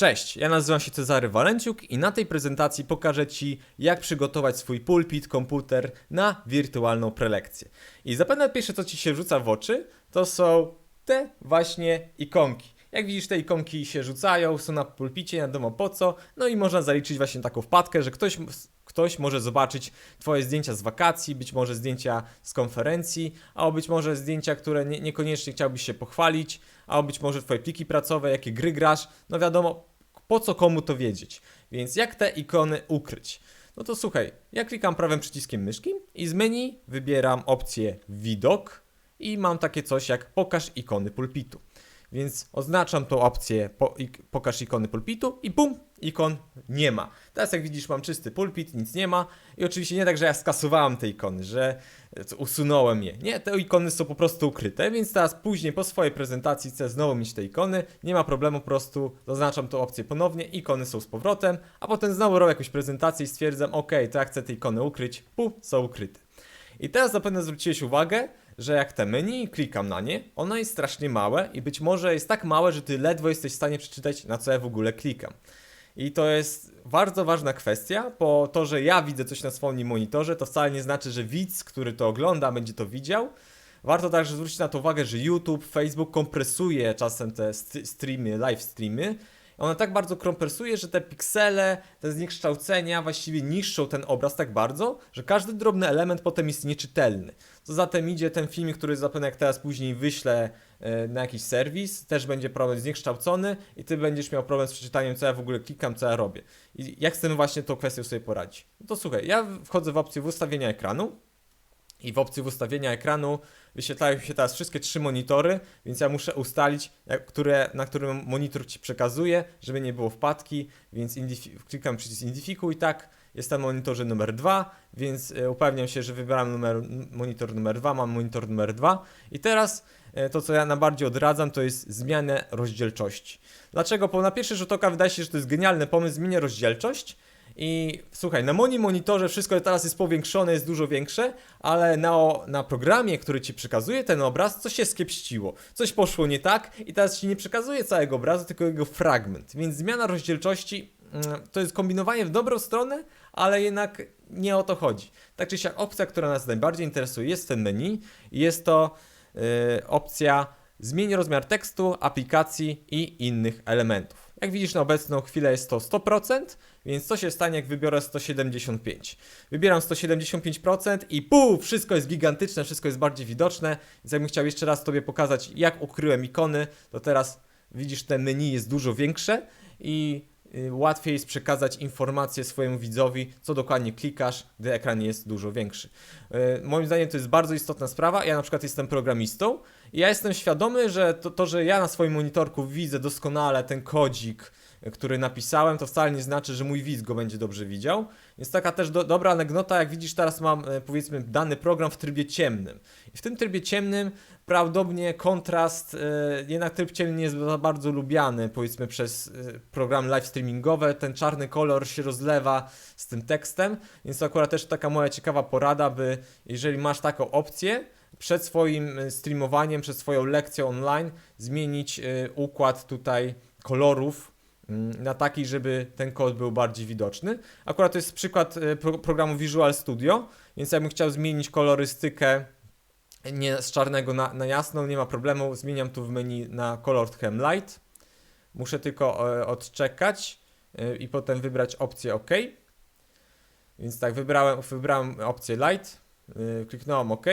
Cześć, ja nazywam się Cezary Walenciuk i na tej prezentacji pokażę Ci, jak przygotować swój pulpit, komputer na wirtualną prelekcję. I zapewne pierwsze, co Ci się rzuca w oczy, to są te właśnie ikonki. Jak widzisz, te ikonki się rzucają, są na pulpicie, nie wiadomo po co, no i można zaliczyć właśnie taką wpadkę, że ktoś, ktoś może zobaczyć Twoje zdjęcia z wakacji, być może zdjęcia z konferencji, albo być może zdjęcia, które nie, niekoniecznie chciałbyś się pochwalić, albo być może Twoje pliki pracowe, jakie gry grasz, no wiadomo, po co komu to wiedzieć. Więc jak te ikony ukryć? No to słuchaj, ja klikam prawym przyciskiem myszki i z menu wybieram opcję widok i mam takie coś jak pokaż ikony pulpitu. Więc oznaczam tą opcję po, pokaż ikony pulpitu i bum, ikon nie ma. Teraz jak widzisz mam czysty pulpit, nic nie ma i oczywiście nie tak, że ja skasowałem te ikony, że usunąłem je. Nie, te ikony są po prostu ukryte, więc teraz później po swojej prezentacji chcę znowu mieć te ikony, nie ma problemu, po prostu zaznaczam tą opcję ponownie, ikony są z powrotem, a potem znowu robię jakąś prezentację i stwierdzam, ok, to ja chcę te ikony ukryć, pu, są ukryte. I teraz zapewne zwróciłeś uwagę, że jak te menu klikam na nie, ono jest strasznie małe i być może jest tak małe, że ty ledwo jesteś w stanie przeczytać, na co ja w ogóle klikam. I to jest bardzo ważna kwestia, bo to, że ja widzę coś na swoim monitorze, to wcale nie znaczy, że widz, który to ogląda, będzie to widział. Warto także zwrócić na to uwagę, że YouTube, Facebook kompresuje czasem te streamy, live streamy ona tak bardzo kompresuje, że te piksele, te zniekształcenia właściwie niszczą ten obraz tak bardzo, że każdy drobny element potem jest nieczytelny. Co zatem idzie ten film, który zapewne jak teraz później wyślę e, na jakiś serwis, też będzie problem zniekształcony i ty będziesz miał problem z przeczytaniem, co ja w ogóle klikam, co ja robię. I jak chcemy właśnie tą kwestią sobie poradzić? No to słuchaj, ja wchodzę w opcję ustawienia ekranu, i w opcji ustawienia ekranu wyświetlają się teraz wszystkie trzy monitory, więc ja muszę ustalić, jak, które, na którym monitor Ci przekazuje, żeby nie było wpadki, więc klikam przycisk Identifikuj, tak, jestem na monitorze numer 2, więc e, upewniam się, że wybieram numer, monitor numer 2, mam monitor numer 2 i teraz e, to, co ja najbardziej odradzam, to jest zmianę rozdzielczości. Dlaczego? Bo na pierwszy rzut oka wydaje się, że to jest genialny pomysł, zmienię rozdzielczość, i słuchaj, na Moni monitorze wszystko teraz jest powiększone, jest dużo większe, ale na, na programie, który ci przekazuje ten obraz, coś się skiepściło. Coś poszło nie tak i teraz ci nie przekazuje całego obrazu, tylko jego fragment. Więc zmiana rozdzielczości mm, to jest kombinowanie w dobrą stronę, ale jednak nie o to chodzi. Tak czy siak opcja, która nas najbardziej interesuje jest tym menu jest to yy, opcja zmień rozmiar tekstu, aplikacji i innych elementów. Jak widzisz na obecną chwilę jest to 100%, więc co się stanie jak wybiorę 175? Wybieram 175% i puf, wszystko jest gigantyczne, wszystko jest bardziej widoczne. Więc jakbym chciał jeszcze raz Tobie pokazać jak ukryłem ikony, to teraz widzisz te menu jest dużo większe i y, łatwiej jest przekazać informację swojemu widzowi, co dokładnie klikasz, gdy ekran jest dużo większy. Y, moim zdaniem to jest bardzo istotna sprawa. Ja na przykład jestem programistą i ja jestem świadomy, że to, to, że ja na swoim monitorku widzę doskonale ten kodzik, który napisałem, to wcale nie znaczy, że mój widz go będzie dobrze widział. Jest taka też do, dobra anegdota, jak widzisz teraz mam e, powiedzmy dany program w trybie ciemnym. I w tym trybie ciemnym prawdopodobnie kontrast, e, jednak tryb ciemny nie jest za bardzo lubiany powiedzmy przez e, programy live streamingowe, ten czarny kolor się rozlewa z tym tekstem, więc to akurat też taka moja ciekawa porada, by jeżeli masz taką opcję, przed swoim streamowaniem, przed swoją lekcją online zmienić układ tutaj kolorów na taki, żeby ten kod był bardziej widoczny. Akurat to jest przykład e, programu Visual Studio, więc ja bym chciał zmienić kolorystykę nie z czarnego na, na jasną, nie ma problemu, zmieniam tu w menu na kolor Hem Light. Muszę tylko odczekać i potem wybrać opcję OK. Więc tak, wybrałem, wybrałem opcję Light, kliknąłem OK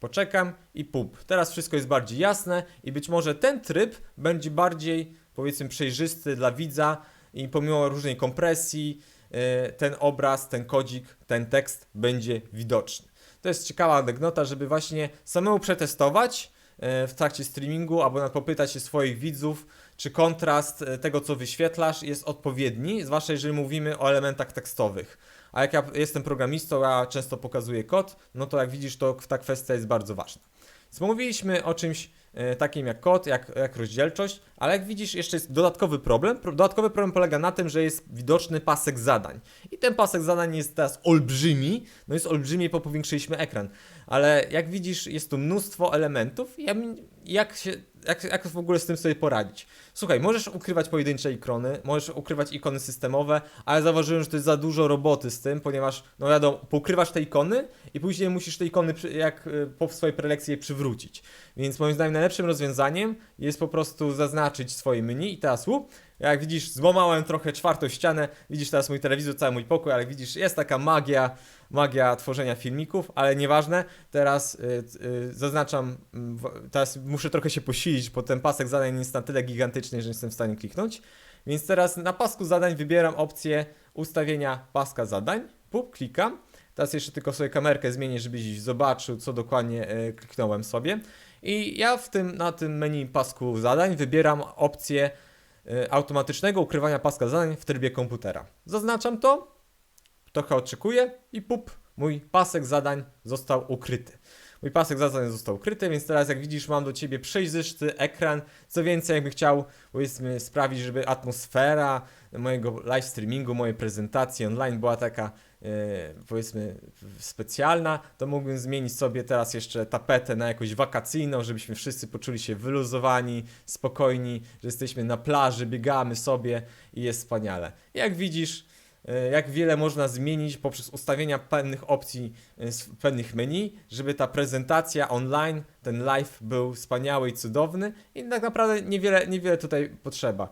poczekam i pup. Teraz wszystko jest bardziej jasne i być może ten tryb będzie bardziej, powiedzmy, przejrzysty dla widza i pomimo różnej kompresji, e, ten obraz, ten kodzik, ten tekst będzie widoczny. To jest ciekawa anegdota, żeby właśnie samemu przetestować e, w trakcie streamingu, albo popytać się swoich widzów, czy kontrast e, tego, co wyświetlasz, jest odpowiedni, zwłaszcza jeżeli mówimy o elementach tekstowych. A jak ja jestem programistą, a często pokazuję kod, no to jak widzisz, to ta kwestia jest bardzo ważna. Więc mówiliśmy o czymś takim jak kod, jak, jak rozdzielczość, ale jak widzisz, jeszcze jest dodatkowy problem. Dodatkowy problem polega na tym, że jest widoczny pasek zadań. I ten pasek zadań jest teraz olbrzymi, no jest olbrzymi, bo powiększyliśmy ekran. Ale jak widzisz, jest tu mnóstwo elementów. Ja, jak się jak, jak w ogóle z tym sobie poradzić? Słuchaj, możesz ukrywać pojedyncze ikony, możesz ukrywać ikony systemowe, ale zauważyłem, że to jest za dużo roboty z tym, ponieważ, no wiadomo, pokrywasz te ikony i później musisz te ikony przy- jak y, po swojej prelekcji je przywrócić. Więc moim zdaniem najlepszym rozwiązaniem jest po prostu zaznaczyć swoje menu i teraz łup, jak widzisz, złamałem trochę czwartą ścianę, widzisz teraz mój telewizor, cały mój pokój, ale widzisz, jest taka magia, magia tworzenia filmików, ale nieważne, teraz y, y, zaznaczam, mm, teraz muszę trochę się posilić, bo ten pasek zadań jest na tyle gigantyczny, że nie jestem w stanie kliknąć, więc teraz na pasku zadań wybieram opcję ustawienia paska zadań, pup, klikam, teraz jeszcze tylko sobie kamerkę zmienię, żebyś zobaczył, co dokładnie y, kliknąłem sobie. I ja w tym, na tym menu pasku zadań wybieram opcję automatycznego ukrywania paska zadań w trybie komputera. Zaznaczam to, trochę oczekuję i pup, mój pasek zadań został ukryty. Mój pasek zadań został ukryty, więc teraz jak widzisz mam do ciebie przejrzysty ekran. Co więcej, jakbym chciał powiedzmy sprawić, żeby atmosfera mojego live streamingu, mojej prezentacji online była taka e, powiedzmy specjalna, to mógłbym zmienić sobie teraz jeszcze tapetę na jakąś wakacyjną, żebyśmy wszyscy poczuli się wyluzowani, spokojni, że jesteśmy na plaży, biegamy sobie i jest wspaniale. Jak widzisz, e, jak wiele można zmienić poprzez ustawienia pewnych opcji e, pewnych menu, żeby ta prezentacja online, ten live był wspaniały i cudowny i tak naprawdę niewiele, niewiele tutaj potrzeba.